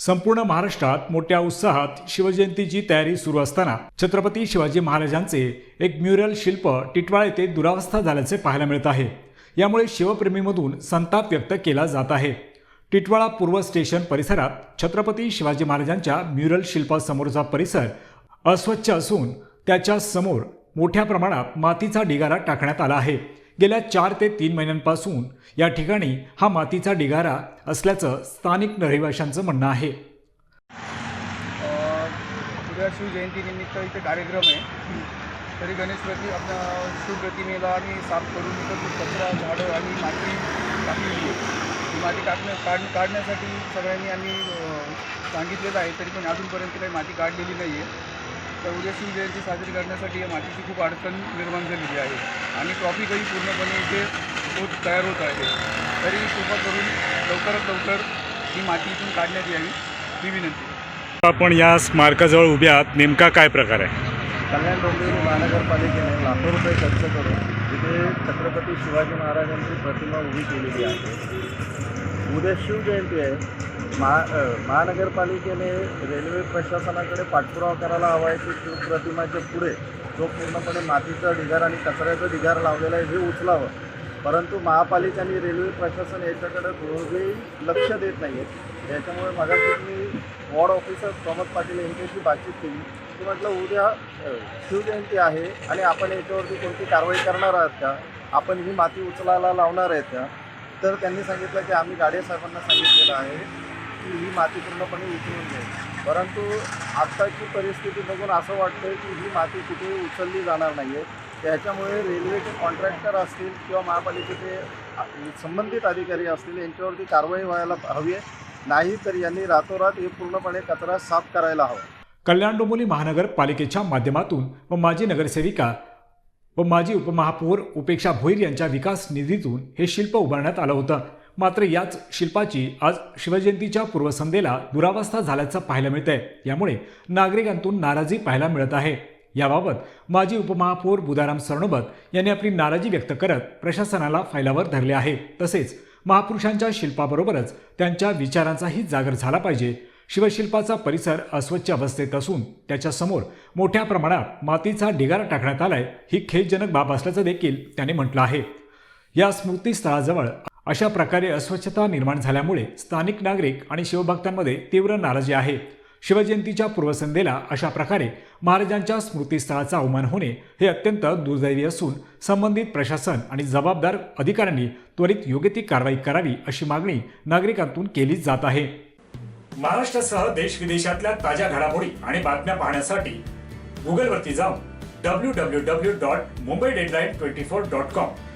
संपूर्ण महाराष्ट्रात मोठ्या उत्साहात शिवजयंतीची तयारी सुरू असताना छत्रपती शिवाजी महाराजांचे एक म्युरल शिल्प टिटवाळा येथे दुरावस्था झाल्याचे पाहायला मिळत आहे. यामुळे शिवप्रेमीमधून संताप व्यक्त केला जात आहे. टिटवाळा पूर्व स्टेशन परिसरात छत्रपती शिवाजी महाराजांच्या म्युरल शिल्पासमोरचा परिसर अस्वच्छ असून त्याच्यासमोर मोठ्या प्रमाणात मातीचा ढिगारा टाकण्यात आला आहे. गेल्या चार ते तीन महिन्यांपासून या ठिकाणी हा मातीचा ढिगारा असल्याचं स्थानिक रहिवाशांचं म्हणणं आहे. उद्या शिवजयंतीनिमित्त इथे कार्यक्रम आहे. तरी गणेश प्रति आपल्या शिवप्रतिमेला आम्ही साफ करून इथं कचरा झाडं आणि माती टाकलेली आहे. ती माती टाकण्या काढ काढण्यासाठी सगळ्यांनी आम्ही सांगितलेलं आहे तरी पण अजूनपर्यंत काही माती काढलेली नाही आहे तर उद्या शिवजयंती साजरी करण्यासाठी या मातीची खूप अडचण निर्माण झालेली आहे. आणि ट्रॉफिकही पूर्णपणे इथे होत तयार होत आहे. तरी कृपा करून लवकरात लवकर ही माती इथून काढण्यात यावी ही विनंती. आपण या स्मारकाजवळ उभ्या आहात नेमका काय प्रकार आहे? कल्याण डोंबिवली महानगरपालिकेने लाखो रुपये खर्च करून तिथे छत्रपती शिवाजी महाराजांची प्रतिमा उभी केलेली आहे. उद्या शिवजयंती आहे. महा महानगरपालिकेने रेल्वे प्रशासनाकडे पाठपुरावा करायला हवा आहे. की शिवप्रतिमाच्या पुढे जो पूर्णपणे मातीचा ढिगार आणि कचऱ्याचा ढिगार लावलेला आहे हे उचलावं. परंतु महापालिका आणि रेल्वे प्रशासन याच्याकडे दोघेही लक्ष देत नाही आहेत याच्यामुळे मगाशी मी वॉर्ड ऑफिसर प्रमोद पाटील यांच्याशी बातचीत केली. की म्हटलं उद्या शिवजयंती आहे आणि आपण याच्यावरती कोणती कारवाई करणार आहात का? आपण ही माती उचलायला लावणार आहेत का? तर त्यांनी सांगितलं की आम्ही गाडे साहेबांना सांगितलेलं आहे की ही माती पूर्णपणे उचलून जाईल परंतु आत्ताची परिस्थिती बघून असं वाटतं की ही माती कुठेही उचलली जाणार नाही आहे त्याच्यामुळे रेल्वेचे कॉन्ट्रॅक्टर असतील किंवा महापालिकेचे संबंधित अधिकारी असतील यांच्यावरती कारवाई व्हायला हवी आहे. नाही तर यांनी रातोरात हे पूर्णपणे कचरा साफ करायला हवा. कल्याण डोंबिवली महानगरपालिकेच्या माध्यमातून व माजी नगरसेविका व माजी उपमहापौर उपेक्षा भोईर यांच्या विकास निधीतून हे शिल्प उभारण्यात आलं होतं. मात्र याच शिल्पाची आज शिवजयंतीच्या पूर्वसंध्येला दुरावस्था झाल्याचं पाहायला मिळतंय. यामुळे नागरिकांतून नाराजी पाहायला मिळत आहे. याबाबत माजी उपमहापौर बुदाराम सरनोबत यांनी आपली नाराजी व्यक्त करत प्रशासनाला फायलावर धरले आहे. तसेच महापुरुषांच्या शिल्पाबरोबरच त्यांच्या विचारांचाही जागर झाला पाहिजे. शिवशिल्पाचा परिसर अस्वच्छ अवस्थेत असून त्याच्यासमोर मोठ्या प्रमाणात मातीचा ढिगारा टाकण्यात आलाय ही खेदजनक बाब असल्याचं देखील त्याने म्हटलं आहे. या स्मृतीस्थळाजवळ अशा प्रकारे अस्वच्छता निर्माण झाल्यामुळे स्थानिक नागरिक आणि शिवभक्तांमध्ये तीव्र नाराजी आहे. शिवजयंतीच्या पूर्वसंध्येला अशा प्रकारे महाराजांच्या स्मृतीस्थळाचा अवमान होणे हे अत्यंत दुर्दैवी असून संबंधित प्रशासन आणि जबाबदार अधिकाऱ्यांनी त्वरित योग्य ती कारवाई करावी अशी मागणी नागरिकांतून केली जात आहे. महाराष्ट्रासह देश विदेशातल्या ताज्या घडामोडी आणि बातम्या पाहण्यासाठी गुगलवरती जाऊन W W W dot Mumbai deadline twenty four dot com